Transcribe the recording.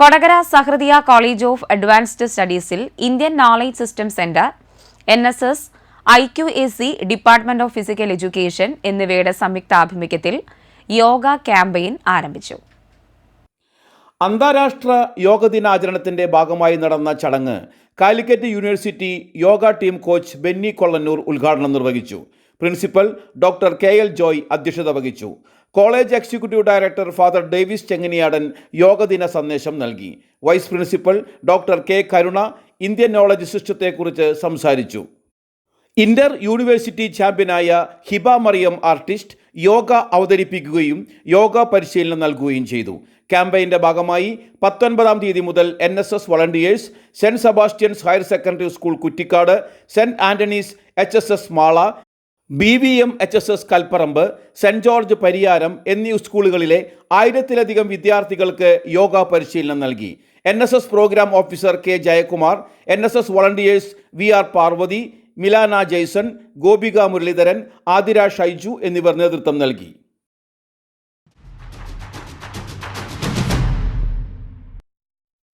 Kodakara Sahrdaya college of advanced സ്റ്റഡീസിൽ Indian knowledge system centre N S S I Q A C department of physical education എന്നിവയുടെ സംയുക്താഭിമുഖ്യത്തിൽ yoga campaign ആരംഭിച്ചു. അന്താരാഷ്ട്ര യോഗ ദിനാചരണത്തിന്റെ ഭാഗമായി നടന്ന ചടങ്ങ് Calicut university yoga team coach Benny Kollannur ഉദ്ഘാടനം നിർവഹിച്ചു. Principal doctor K L Joy അധ്യക്ഷത വഹിച്ചു. College executive director father Davis Chenganiyadan യോഗദിന സന്ദേശം നൽകി. Vice principal doctor K Karuna Indian knowledge സിസ്റ്റത്തെക്കുറിച്ച് സംസാരിച്ചു. ഇന്റർ യൂണിവേഴ്സിറ്റി ചാമ്പ്യനായ ഹിബ മറിയം ആർട്ടിസ്റ്റ് യോഗ അവതരിപ്പിക്കുകയും യോഗ പരിശീലനം നൽകുകയും ചെയ്തു. ക്യാമ്പയിന്റെ ഭാഗമായി പത്തൊൻപതാം തീയതി മുതൽ N S S volunteers saint Sebastian's higher secondary school Kuttikkad saint Antony's H S S Mala B V M H S S Kalparambu saint George Pariyaram എന്നീ സ്കൂളുകളിലെ ആയിരത്തിലധികം വിദ്യാർത്ഥികൾക്ക് യോഗ പരിശീലനം നൽകി. N S S programme officer K Jayakumar N S S volunteers V R Parvathy Milana Jaison Gopika Muraleedharan Athira Shaiju എന്നിവർ നേതൃത്വം നൽകി.